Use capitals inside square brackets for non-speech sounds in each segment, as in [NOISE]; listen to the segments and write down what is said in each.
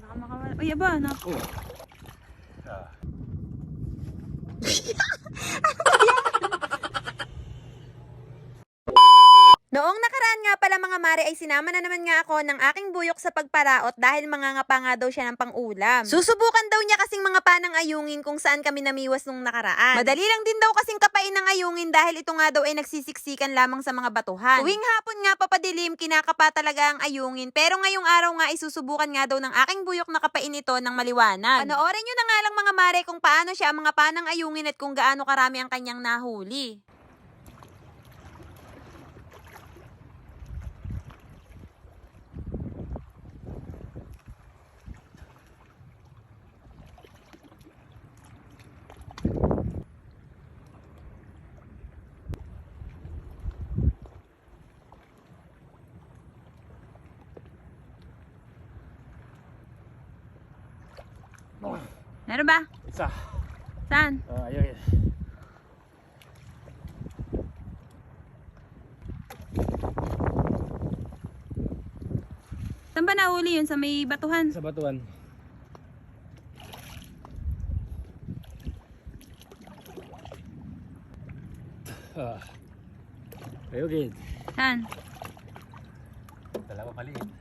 Baka makawala. Uy, aba, na. Oh. Ah. Noong nakaraan nga pala mga mare ay sinama na naman nga ako ng aking buyok sa pagparaot dahil mangangapa nga daw siya ng pangulam. Susubukan daw niya kasing mga panang ayungin kung saan kami namiwas nung nakaraan. Madali lang din daw kasing kapain ng ayungin dahil ito nga daw ay nagsisiksikan lamang sa mga batuhan. Tuwing hapon nga papadilim, kinakapa talaga ang ayungin pero ngayong araw nga isusubukan nga daw ng aking buyok na kapain ito ng maliwanag. Panoorin nyo na nga lang mga mare kung paano siya ang mga panang ayungin at kung gaano karami ang kanyang nahuli. Meron ba? Isa. Saan? Ah, ayun. yun. Saan ba nahuli yun? Sa may batuhan? Sa batuan. Ah. Ayun. Saan? Dalawa maliit.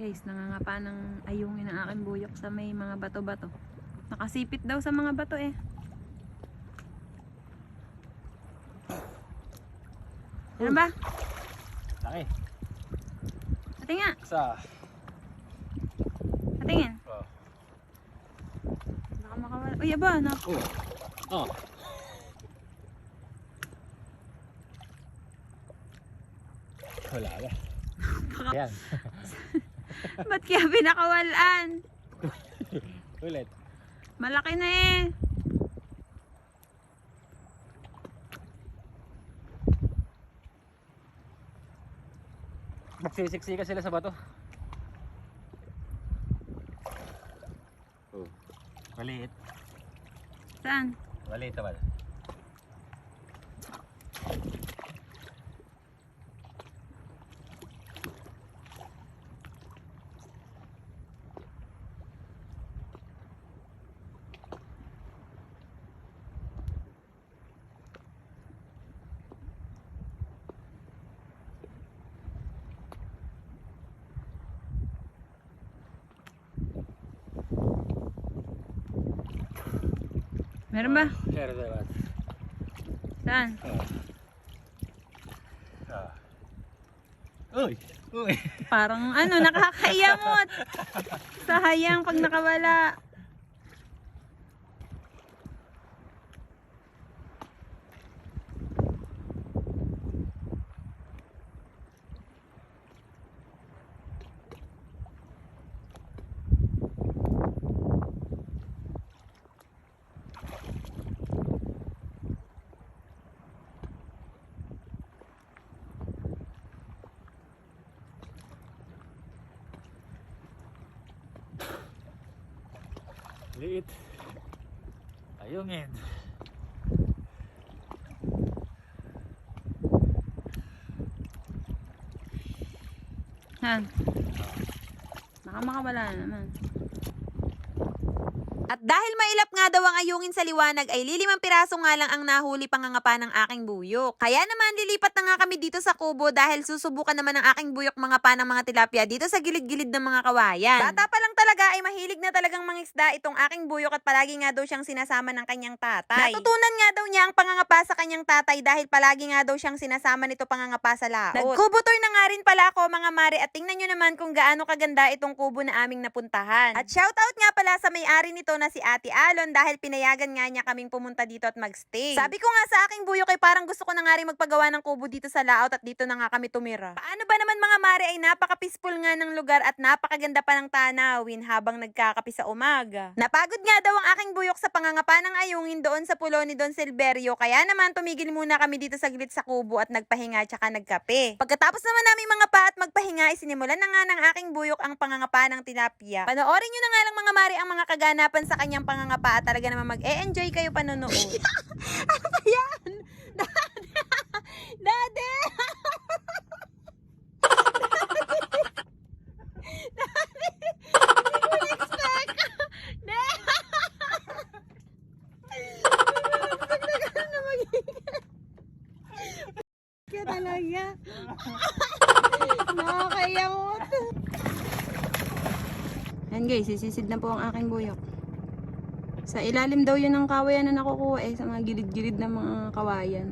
Guys, nangangapa ng ayungin ng aking buyok sa may mga bato-bato. Nakasipit daw sa mga bato eh. Ano ba? Laki. Pati nga. Isa. Patingin. Oh. Baka makawala. Uy, aba, na. Oh. Oh. Wala na. [LAUGHS] Ayan. [LAUGHS] Ba't kaya pinakawalan? [LAUGHS] Ulit. Malaki na eh. Nagsisiksika sila sa bato. Oh. Maliit. Saan? Maliit naman. Meron ba? Meron naman. Saan? Ah. Uy! Uy! Parang ano, nakakayamot. Sayang pag nakawala. Liit. Ayungin. Saan? Baka makawala na naman. At dahil mailap nga daw ang ayungin sa liwanag ay lilimang piraso nga lang ang nahuli pangangapa ng aking buyok. Kaya naman lilipat na nga kami dito sa kubo dahil susubukan naman ng aking buyok mga pa ng mga tilapia dito sa gilid-gilid ng mga kawayan. Bata pa lang talaga ay mahilig na talagang mangisda itong aking buyok at palagi nga daw siyang sinasama ng kanyang tatay. Natutunan nga daw niya ang pangangapa sa kanyang tatay dahil palagi nga daw siyang sinasama nito pangangapa sa laot. Nagkubo tour na nga rin pala ako mga mare at tingnan nyo naman kung gaano kaganda itong kubo na aming napuntahan. At shoutout nga pala sa may-ari nito na si Ate Alon dahil pinayagan nga niya kaming pumunta dito at magstay. Sabi ko nga sa aking buyok ay parang gusto ko na nga rin magpagawa ng kubo dito sa laot at dito na nga kami tumira. Paano ba naman mga mare ay napaka-peaceful nga ng lugar at napakaganda pa ng tanawin habang nagkakapi sa umaga. Napagod nga daw ang aking buyok sa pangangapa ng ayungin doon sa pulo ni Don Silverio kaya naman tumigil muna kami dito sa gilid sa kubo at nagpahinga tsaka nagkape. Pagkatapos naman namin mga pa at magpahinga isinimulan na nga ng aking buyok ang pangangapa ng tilapia. Panoorin nyo na nga lang mga mare ang mga kaganapan sa kanyang pangangapa at talaga naman mag-e-enjoy kayo panonood. [LAUGHS] ano ba yan? [LAUGHS] Daddy! Daddy! Talaga. Nakakayamot. Yan guys, sisisid na po ang aking buyok. Sa ilalim daw yun ng kawayan na nakukuha eh, sa mga gilid-gilid ng mga kawayan.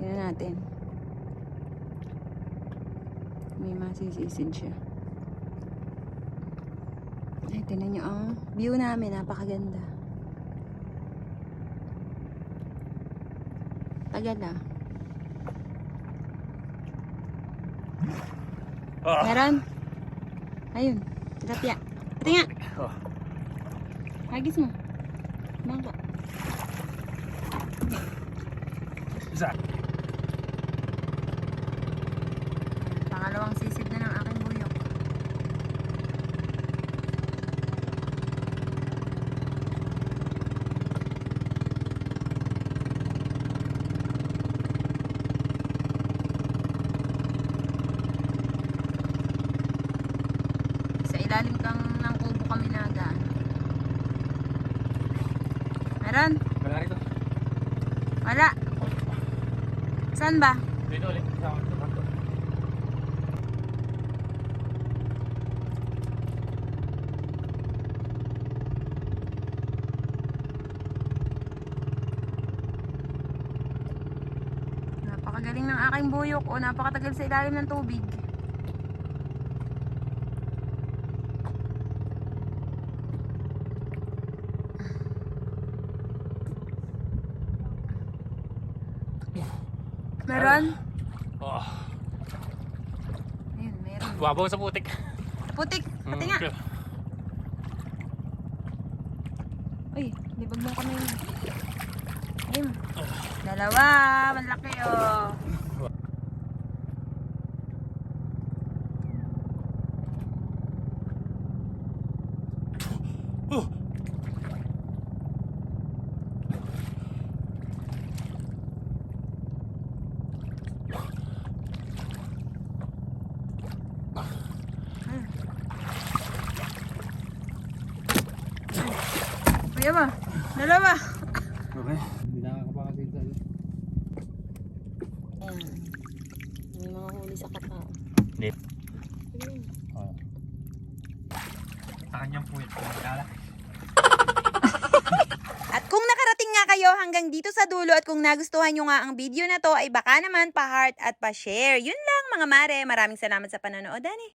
Tingnan natin. May masisisid siya. Ay, tingnan nyo ang view namin, napakaganda. Tagal ah. Oh. Meron? Ayun, tilapia. Pati nga. Oh. Hagis mo. Mangka. Isa. Pangalawang sisid na ng aking buyok. Sa ilalim kang ng kubo kami naga. Meron? Wala rito. Wala. Saan ba? Dito ulit. Napakagaling ng aking buyok o napakatagal sa ilalim ng tubig. Meron? Oh. Ayun, meron. Wabaw sa putik. Putik, pati nga. Uy, libag mo kami. Ayun. Dalawa, malaki oh. Kuya ba? Dalawa. Okay. Hindi nakakapakasin sa Ayan. May mga huli sa katao. Hindi. Oh. Sa kanyang puwit. Kala. At kung nakarating nga kayo hanggang dito sa dulo at kung nagustuhan nyo nga ang video na to ay baka naman pa-heart at pa-share. Yun lang mga mare. Maraming salamat sa panonood, Dani.